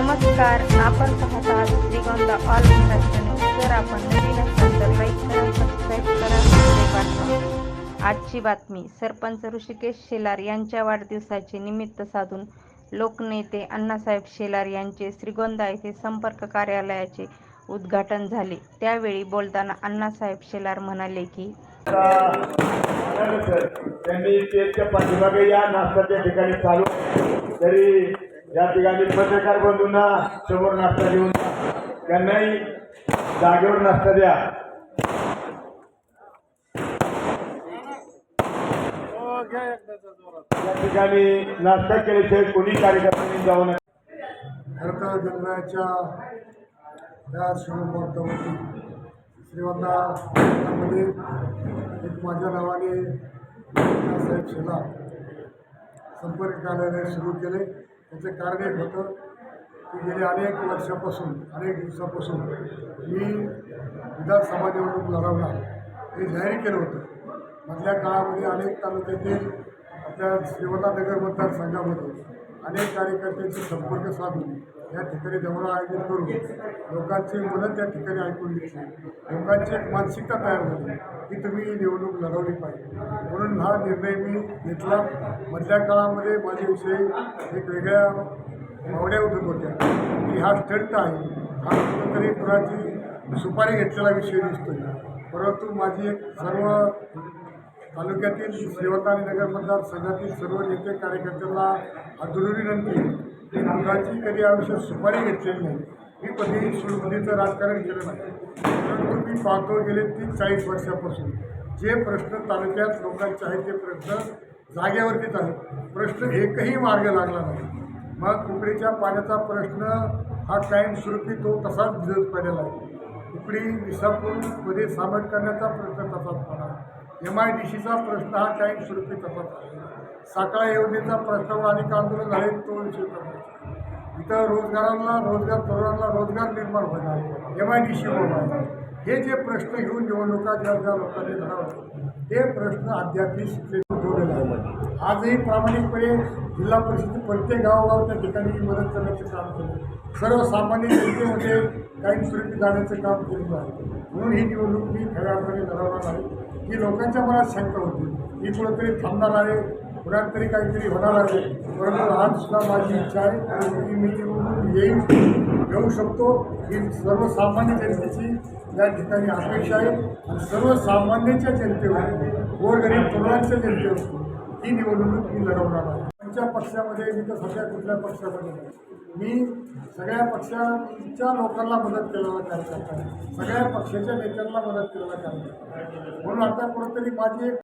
नमस्कार आपण पाहत आहात श्रीगोंदा ऑल महाराष्ट्र न्यूज जर आपण नवीन असाल तर लाईक करा सबस्क्राईब करा पाठवा आजची बातमी सरपंच ऋषिकेश शेलार यांच्या वाढदिवसाचे निमित्त साधून लोकनेते अण्णासाहेब शेलार यांचे श्रीगोंदा येथे संपर्क कार्यालयाचे उद्घाटन झाले. त्यावेळी बोलताना अण्णासाहेब शेलार म्हणाले की त्यांनी या नाश्त्याच्या ठिकाणी चालू तरी या ठिकाणी पत्रकार बंधूंना समोर नाश्ता देऊन त्यांनाही जागेवर नाश्ता द्या. या ठिकाणी नाश्ता केल्याचे कोणी कार्यकर्त्यांनी जाऊ नये. खरं जगण्याच्या या शिवमुहूर्तावरती श्रीवंतामध्ये एक माझ्या नावाने साहेब शेला संपर्क कार्यालय सुरू केले. त्याचं कारण एक होतं की गेले अनेक वर्षापासून अनेक दिवसापासून मी विधानसभा निवडणूक लढवला. हे जाहीर केलं होतं. मधल्या काळामध्ये अनेक तालुक्यातील आपल्या श्रीवंता मतदारसंघामध्ये अनेक कार्यकर्त्यांशी संपर्क साधून या ठिकाणी दौरा आयोजित करून लोकांची मनं त्या ठिकाणी ऐकून घेतली. लोकांची एक मानसिकता तयार झाली की तुम्ही ही निवडणूक लढवली पाहिजे. म्हणून हा निर्णय मी घेतला. मधल्या काळामध्ये माझ्याविषयी एक वेगळ्या मावड्या उठत होत्या. की हा स्टंट आहे. हा कुठंतरी कुणाची सुपारी घेतलेला विषय दिसतोय. परंतु माझी एक सर्व तालुक्यातील सेवकानी आणि नगर मतदारसंघातील सर्व नेते कार्यकर्त्यांना अधुरी विनंती आहे की कधी आयुष्यात सुपारी घेतलेली नाही. मी कधीही सुरुवातीचं राजकारण केलं नाही. परंतु मी पाहतो गेले तीन चाळीस वर्षापासून जे प्रश्न तालुक्यात लोकांचे आहेत ते प्रश्न जागेवरतीच आहेत. प्रश्न एकही मार्ग लागला नाही. मग कुकडीच्या पाण्याचा प्रश्न हा कायमस्वरूपी तो तसाच भिजत पडलेला आहे. कुकडी विसापूरमध्ये सामायिक करण्याचा प्रश्न तसाच एम आय डी सीचा प्रश्न हा कायमस्वरूपी तसाच आहे साखळा योजनेचा प्रस्ताव अनेक आंदोलन झाले तो विषय तपास इथं रोजगारांना रोजगार तरुणांना रोजगार निर्माण होणार. एम आय डी सी होणार हे जे प्रश्न घेऊन निवडणुका ज्या ज्या लोकांनी धरावं ते प्रश्न अद्यापही शिक्षण ठेवलेले आहे आजही प्रामाणिकपणे जिल्हा परिषद प्रत्येक गावोगाव त्या ठिकाणी मदत करण्याचे काम केलं. सर्वसामान्य जनतेमध्ये कायमस्वरूपी जाण्याचं काम केलेलं आहे. म्हणून ही निवडणूक मी खऱ्या अर्थाने लढवणार आहे. ही लोकांच्या मनात शंका होती. ही कुठंतरी थांबणार आहे? कुणात तरी काहीतरी होणार आहे? परंतु आज सुद्धा माझी इच्छा आहे की मी निवडणूक येईल येऊ शकतो. ही सर्वसामान्य जनतेची या ठिकाणी अपेक्षा आहे. आणि सर्वसामान्यांच्या जनतेवर गोरगरीब तरुणांच्या जनतेवर ही निवडणूक मी लढवणार आहे. तुमच्या पक्षामध्ये मी तर सध्या कुठल्या पक्षामध्ये मी सगळ्या पक्षांच्या लोकांना मदत केलेला कार्यकर्ता आहे. सगळ्या पक्षाच्या नेत्यांना मदत केलेला कार्यकर्ता म्हणून आता कुठंतरी माझी एक